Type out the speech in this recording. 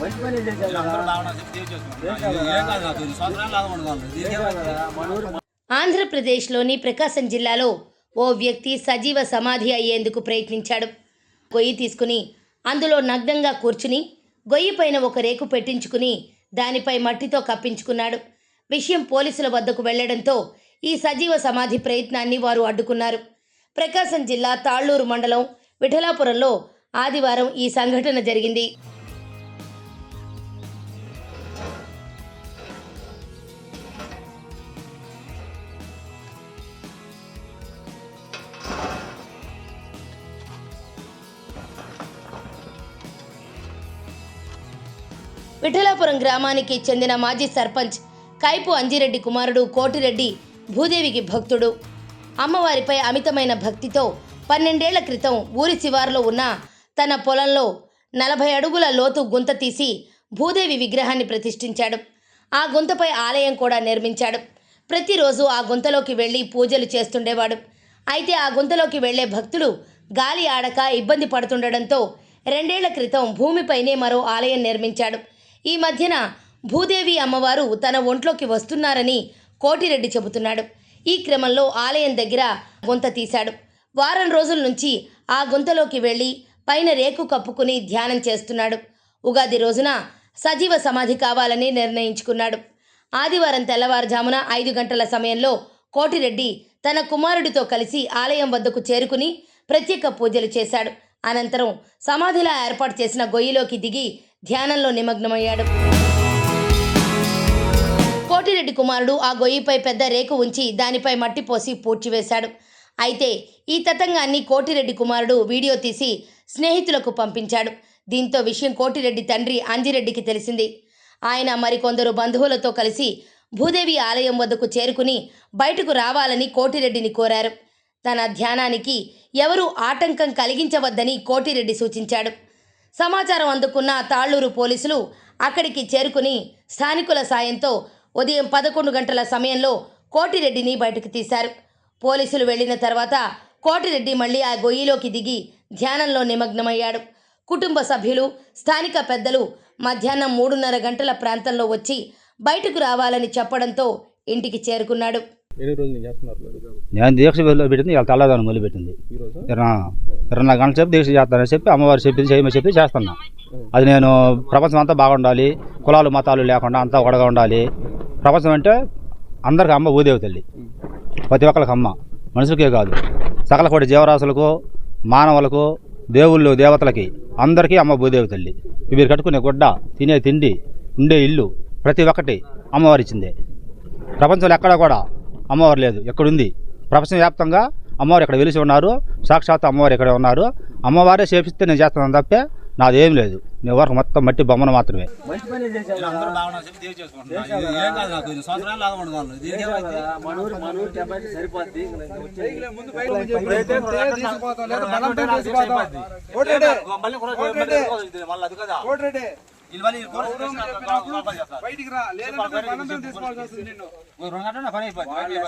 మంచి పని చేశారు ఆంధ్రప్రదేశ్లోని ప్రకాశం జిల్లాలో ఓ వ్యక్తి సజీవ సమాధి అయ్యేందుకు ప్రయత్నించాడు. గొయ్యి తీసుకుని అందులో నగ్నంగా కూర్చుని గొయ్యి పైన ఒక రేకు పెట్టించుకుని దానిపై మట్టితో కప్పించుకున్నాడు. విషయం పోలీసుల వద్దకు వెళ్ళడంతో ఈ సజీవ సమాధి ప్రయత్నాన్ని వారు అడ్డుకున్నారు. ప్రకాశం జిల్లా తాళ్ళూరు మండలం విఠలాపురంలో ఆదివారం ఈ సంఘటన జరిగింది. విఠలాపురం గ్రామానికి చెందిన మాజీ సర్పంచ్ కైపు అంజిరెడ్డి కుమారుడు కోటిరెడ్డి భూదేవికి భక్తుడు. అమ్మవారిపై అమితమైన భక్తితో పన్నెండేళ్ళ క్రితం ఊరి శివారులో ఉన్న తన పొలంలో నలభై అడుగుల లోతు గుంత తీసి భూదేవి విగ్రహాన్ని ప్రతిష్ఠించాడు. ఆ గుంతపై ఆలయం కూడా నిర్మించాడు. ప్రతిరోజు ఆ గుంతలోకి వెళ్ళి పూజలు చేస్తుండేవాడు. అయితే ఆ గుంతలోకి వెళ్ళే భక్తులు గాలి ఆడక ఇబ్బంది పడుతుండడంతో రెండేళ్ళ క్రితం భూమిపైనే మరో ఆలయం నిర్మించాడు. ఈ మధ్యన భూదేవి అమ్మవారు తన ఒంట్లోకి వస్తున్నారని కోటిరెడ్డి చెబుతున్నాడు. ఈ క్రమంలో ఆలయం దగ్గర గుంత తీశాడు. వారం రోజుల నుంచి ఆ గుంతలోకి వెళ్ళి పైన రేకు కప్పుకుని ధ్యానం చేస్తున్నాడు. ఉగాది రోజున సజీవ సమాధి కావాలని నిర్ణయించుకున్నాడు. ఆదివారం తెల్లవారుజామున ఐదు గంటల సమయంలో కోటిరెడ్డి తన కుమారుడితో కలిసి ఆలయం వద్దకు చేరుకుని ప్రత్యేక పూజలు చేశాడు. అనంతరం సమాధిలా ఏర్పాటు చేసిన గొయ్యిలోకి దిగి ధ్యానంలో నిమగ్నమయ్యాడు. కోటిరెడ్డి కుమారుడు ఆ గొయ్యిపై పెద్ద రేకు ఉంచి దానిపై మట్టి పోసి పూడ్చివేశాడు అయితే ఈ తతంగాన్ని కోటిరెడ్డి కుమారుడు వీడియో తీసి స్నేహితులకు పంపించాడు. దీంతో విషయం కోటిరెడ్డి తండ్రి అంజిరెడ్డికి తెలిసింది. ఆయన మరికొందరు బంధువులతో కలిసి భూదేవి ఆలయం వద్దకు చేరుకుని బయటకు రావాలని కోటిరెడ్డిని కోరారు. తన ధ్యానానికి ఎవరూ ఆటంకం కలిగించవద్దని కోటిరెడ్డి సూచించాడు. సమాచారం అందుకున్న తాళ్ళూరు పోలీసులు అక్కడికి చేరుకుని స్థానికుల సాయంతో ఉదయం పదకొండు గంటల సమయంలో కోటిరెడ్డిని బయటకు తీశారు. పోలీసులు వెళ్ళిన తర్వాత కోటిరెడ్డి మళ్ళీ ఆ గొయ్యిలోకి దిగి ధ్యానంలో నిమగ్నమయ్యాడు. కుటుంబ సభ్యులు స్థానిక పెద్దలు మధ్యాహ్నం మూడున్నర గంటల ప్రాంతంలో వచ్చి బయటకు రావాలని చెప్పడంతో ఇంటికి చేరుకున్నాడు. నేను దీక్ష పెట్టింది తెల్లదాన్ని మొదలు పెట్టింది. ఈరోజు గంటల సేపు దీక్ష చేస్తానని చెప్పి అమ్మవారు చెప్పింది చేయమని చెప్పి చేస్తున్నాం. అది నేను ప్రపంచం అంతా బాగుండాలి కులాలు మతాలు లేకుండా అంతా ఒకడగా ఉండాలి. ప్రపంచం అంటే అందరికి అమ్మ ఊదేవి తల్లి. ప్రతి ఒక్కరికి అమ్మ. మనుషులకే కాదు. సకల కోటి జీవరాశులకు మానవులకు దేవుళ్ళు దేవతలకి అందరికీ అమ్మ భూదేవి తల్లి. వీరు కట్టుకునే గుడ్డ తినే తిండి ఉండే ఇల్లు ప్రతి ఒక్కటి అమ్మవారిచ్చిందే. ప్రపంచంలో ఎక్కడా కూడా అమ్మవారు లేదు. ఎక్కడుంది? ప్రపంచ వ్యాప్తంగా అమ్మవారు ఇక్కడ వెలిసి ఉన్నారు? సాక్షాత్ అమ్మవారు ఇక్కడ ఉన్నారు. అమ్మవారే చేపిస్తే నేను చేస్తున్నాను తప్పే నాదేం లేదు. నేను వరకు మొత్తం మట్టి బొమ్మను మాత్రమే. బయటికి రా. పని అయిపోయింది.